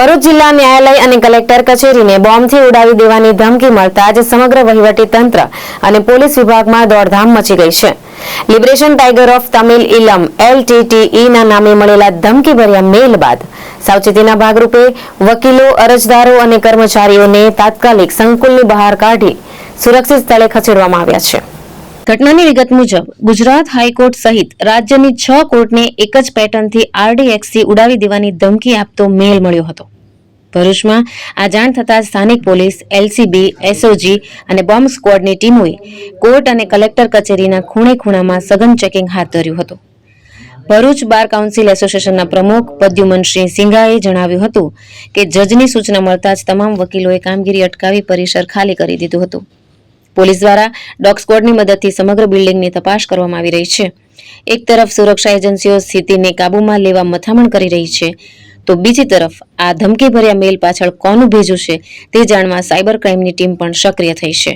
ભરૂચ જિલ્લા ન્યાયાલય અને કલેક્ટર કચેરીને બોમ્બથી ઉડાવી દેવાની ધમકી મળતા જ સમગ્ર વહીવટી તંત્ર અને પોલીસ વિભાગમાં દોડધામ મચી ગઈ છે. Liberation tiger of Tamil Eelam એલટીટીઈના નામે મળેલા ધમકીભર્યા મેલ બાદ સાવચેતીના ભાગરૂપે વકીલો, અરજદારો અને કર્મચારીઓને તાત્કાલિક સંકુલની બહાર કાઢી સુરક્ષિત સ્થળે ખસેડવામાં આવ્યા છે. ઘટનાની વિગત મુજબ, ગુજરાત હાઈકોર્ટ સહિત રાજ્યની છ કોર્ટને એક જ પેટર્નથી આરડીએક્સથી ઉડાવી દેવાની ધમકી આપતો મેલ મળ્યો હતો. ભરૂચમાં આ જાણ થતાં સ્થાનિક પોલીસ, એલસીબી, એસઓજી અને બોમ્બ સ્ક્વોડની ટીમોએ કોર્ટ અને કલેક્ટર કચેરીના ખૂણે ખૂણામાં સઘન ચેકિંગ હાથ ધર્યું હતું. ભરૂચ બાર કાઉન્સિલ એસોસિએશનના પ્રમુખ પદ્યુમનસિંહ સિંઘાએ જણાવ્યું હતું કે, જજની સૂચના મળતા જ તમામ વકીલોએ કામગીરી અટકાવી પરિસર ખાલી કરી દીધું હતું. પોલીસ દ્વારા ડોગ સ્કવોડની મદદથી સમગ્ર બિલ્ડિંગની તપાસ કરવામાં આવી રહી છે. એક તરફ સુરક્ષા એજન્સીઓ સ્થિતિને કાબૂમાં લેવા મથામણ કરી રહી છે, તો બીજી તરફ આ ધમકીભર્યા મેલ પાછળ કોનું ભેજું છે તે જાણવા સાયબર ક્રાઇમની ટીમ પણ સક્રિય થઈ છે.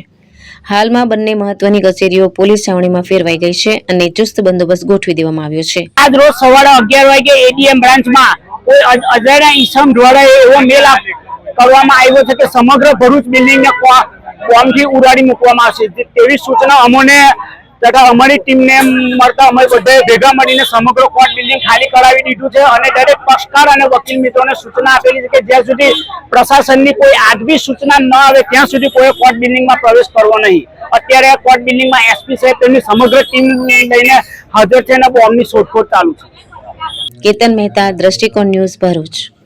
હાલમાં બંને મહત્વની કચેરીઓ પોલીસ છાવણીમાં ફેરવાઈ ગઈ છે અને ચુસ્ત બંદોબસ્ત ગોઠવી દેવામાં આવ્યો છે. આજ રોજ સવારે અગિયાર વાગે એડીએમ બ્રાન્ચમાં કોઈ ઈસમ દ્વારા એવો મેલ કરવામાં આવ્યો છે કે સમગ્ર ભરૂચ બિલ્ડિંગને બોમ્બથી ઉડાડી મૂકવામાં આવશે. તેવી સૂચના અમોને તથા અમારી ટીમને મળતા અમે બધાએ ભેગા મળીને સમગ્ર કોર્ટ બિલ્ડિંગ ખાલી કરાવી દીધું છે અને દરેક પક્ષકાર અને વકીલ મિત્રોને સૂચના આપેલી છે કે જ્યાં સુધી પ્રશાસનની કોઈ આગવી સૂચના ન આવે, ત્યાં સુધી કોઈ કોર્ટ બિલ્ડિંગમાં પ્રવેશ કરવો નહીં. અત્યારે કોર્ટ બિલ્ડિંગમાં એસપી સાહેબ તેમની સમગ્ર ટીમ લઈને હાજર છે અને બોમ્બની શોધખોળ ચાલુ છે. કેતન મહેતા, દ્રષ્ટિકોણ ન્યૂઝ ભરૂચ.